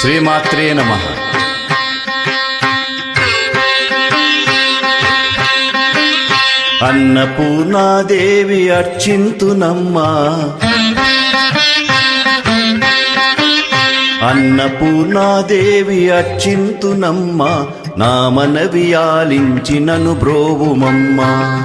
శ్రీమాత్రే నమ. అన్నపూర్ణాదేవి అర్చింతునమ్మా. అన్నపూర్ణాదేవి అర్చింతునమ్మా. నా మనవి ఆలించినను బ్రోవుమమ్మా.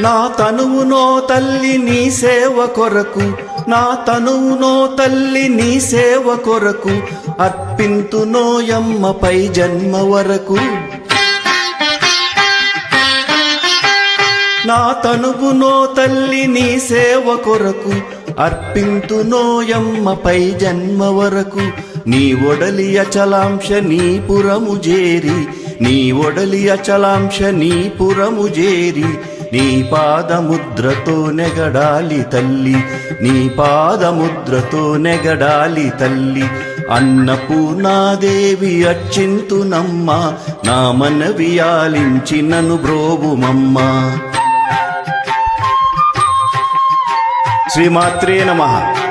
నా తనువునో తల్లి నీ సేవ కొరకు నా తనువునో తల్లి నీ సేవ కొరకు అర్పింతునోయమ్మపై జన్మ వరకు. నా తనువునో తల్లి నీ సేవ కొరకు అర్పింతునోయమ్మపై జన్మ వరకు నీ ఒడలి అచలాంశ నీ పురము జేరి నీ ఒడలి అచలాంశ నీ పురము జేరి నీ పాదముద్రతో నెగడాలి తల్లి నీ పాదముద్రతో నెగడాలి తల్లి. అన్నపూర్ణాదేవి అచ్చింతునమ్మ నా మనవి ఆలించినను బ్రోవుమమ్మ. శ్రీమాత్రే నమః.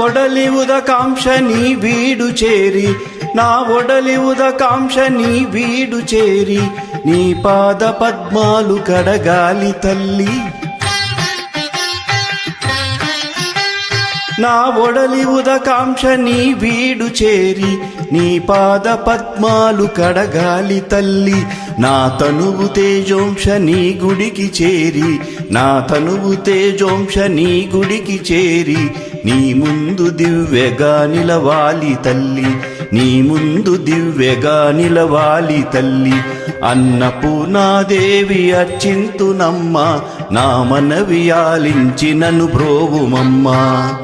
నా ఒడలి ఉదకాంక్ష నీ వీడు చేరి నా ఒడలి ఉదకాంక్ష నీ వీడు చేరి నీ పాద పద్మాలు కడగాలి తల్లి నా ఒడలి ఉదకాంక్ష నీ వీడు చేరి నీ పాద పద్మాలు కడగాలి తల్లి నా తనువు తేజోంశ నీ గుడికి చేరి నా తనువు తేజోంశ నీ గుడికి చేరి నీ ముందు దివ్యగా నిలవాలి తల్లి. నీ ముందు దివ్యగా నిలవాలి తల్లి. అన్నపూర్ణాదేవి అర్చింతునమ్మ నా మనవి ఆలించినను బ్రోవుమమ్మా.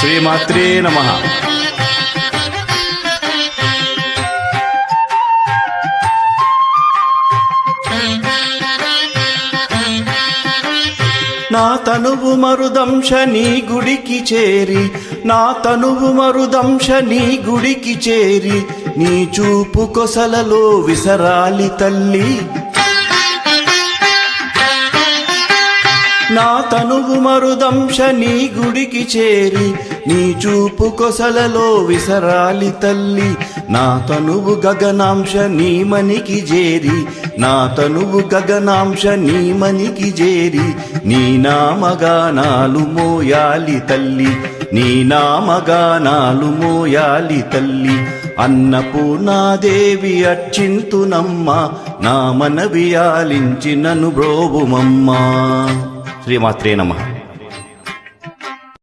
శ్రీమాత్రే నమ. నా తనువు మరుదంశ నీ గుడికి చేరి నా తనువు మరుదంశ నీ గుడికి చేరి నీ చూపు కొసలలో విసరాలి తల్లి. నా తనువు మరుదంశ నీ గుడికి చేరి నీ చూపు కొసలలో విసరాలి తల్లి. నా తనువు గగనాంశ నీ మనికి చేరి నా తనువు గగనాంశ నీ మనికి చేరి నీ నామగానాలు మోయాలి తల్లి నీ నామగానాలు మోయాలి తల్లి. అన్నపూర్ణాదేవి అర్చింతునమ్మ నా మనవి ఆలించినను బ్రోవుమమ్మా. శ్రీమాత్రే నమః.